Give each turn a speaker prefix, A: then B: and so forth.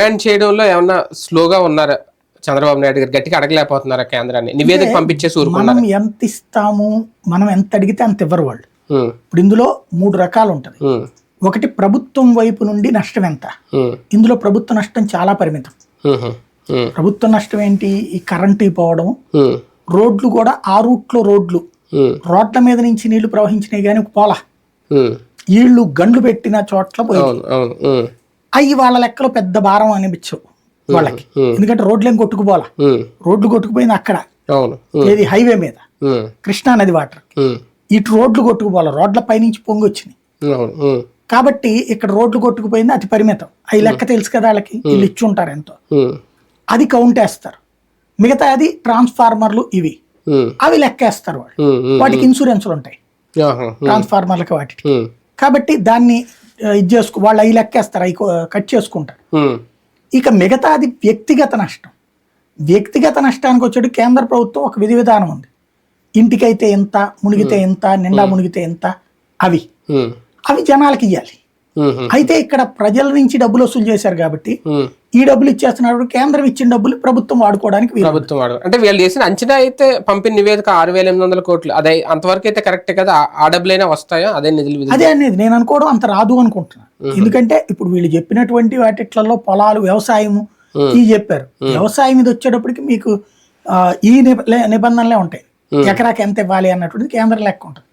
A: Demand చేయడంలో ఏమన్నా స్లోగా ఉన్నారా చంద్రబాబు నాయుడు గారు? గట్టిగా అడగలేకపోతున్నారా కేంద్రాన్ని? నివేదిక పంపించేసి
B: మనం ఎంత ఇస్తాము మనం ఎంత అడిగితే అంత ఇవ్వరు వాళ్ళు. ఇప్పుడు ఇందులో మూడు రకాలు ఉంటుంది. ఒకటి ప్రభుత్వం వైపు నుండి నష్టం ఎంత? ఇందులో ప్రభుత్వ నష్టం చాలా పరిమితం. ప్రభుత్వ నష్టం ఏంటి? ఈ కరెంటు పోవడం. రోడ్లు కూడా ఆ రూట్లో రోడ్లు. రోడ్ల మీద నుంచి నీళ్ళు ప్రవహించినాయి కానీ పోలా. ఈళ్ళు గండ్లు పెట్టిన చోట్ల పోయి అవి వాళ్ళ లెక్కలో పెద్ద భారం అనిపించవు వాళ్ళకి. ఎందుకంటే రోడ్లేం కొట్టుకుపోలా
A: ఉమ్,
B: రోడ్లు కొట్టుకుపోయింది అక్కడ. ఏది హైవే మీద. కృష్ణా నది వాటర్. ఇటు రోడ్లు కొట్టుకుపోవాలి? రోడ్ల పైనుంచి పొంగి వచ్చినాయి కాబట్టి ఇక్కడ రోడ్లు కొట్టుకుపోయింది అతి పరిమితం. అవి లెక్క తెలుసు కదా వాళ్ళకి? వీళ్ళు ఇచ్చి ఉంటారు ఎంతో. అది కౌంట్ వేస్తారు. మిగతా అది ట్రాన్స్ఫార్మర్లు ఇవి అవి లెక్కేస్తారు వాళ్ళు. వాటికి ఇన్సూరెన్స్లు ఉంటాయి. ట్రాన్స్ఫార్మర్లకి వాటికి. కాబట్టి దాన్ని ఇది చేసుకు వాళ్ళు అవి లెక్కేస్తారు అవి కట్ చేసుకుంటారు. ఇక మిగతాది వ్యక్తిగత నష్టం. వ్యక్తిగత నష్టానికి వచ్చేటి కేంద్ర ప్రభుత్వం ఒక విధి విధానం ఉంది. ఇంటికైతే ఎంత మునిగితే ఎంత నిండా మునిగితే ఎంత అవి. అవి జనాలకి ఇవ్వాలి అయితే ఇక్కడ ప్రజల నుంచి డబ్బులు వసూలు చేశారు కాబట్టి. ఈ డబ్బులు ఇచ్చేస్తున్నప్పుడు కేంద్రం ఇచ్చిన డబ్బులు ప్రభుత్వం వాడుకోవడానికి
A: ప్రభుత్వం వాడు అంటే వీళ్ళు చేసిన అంచనా అయితే పంపిన నివేదిక ఆరు వేల ఎనిమిది వందల కోట్లు. అదే అంతవరకు అయితే కరెక్టే కదా? ఆ- డబ్బులైనా వస్తాయా? అదే నిధులు
B: అదే అనేది నేను అనుకోవడం అంత రాదు అనుకుంటున్నాను ఎందుకంటే ఇప్పుడు వీళ్ళు చెప్పినటువంటి వాటిట్లలో పొలాలు వ్యవసాయము ఇవి చెప్పారు. వ్యవసాయం మీద వచ్చేటప్పటికి మీకు ఈ నిబంధనలే ఉంటాయి. ఎకరాకి ఎంత ఇవ్వాలి అన్నటువంటిది కేంద్రం లెక్క ఉంటుంది.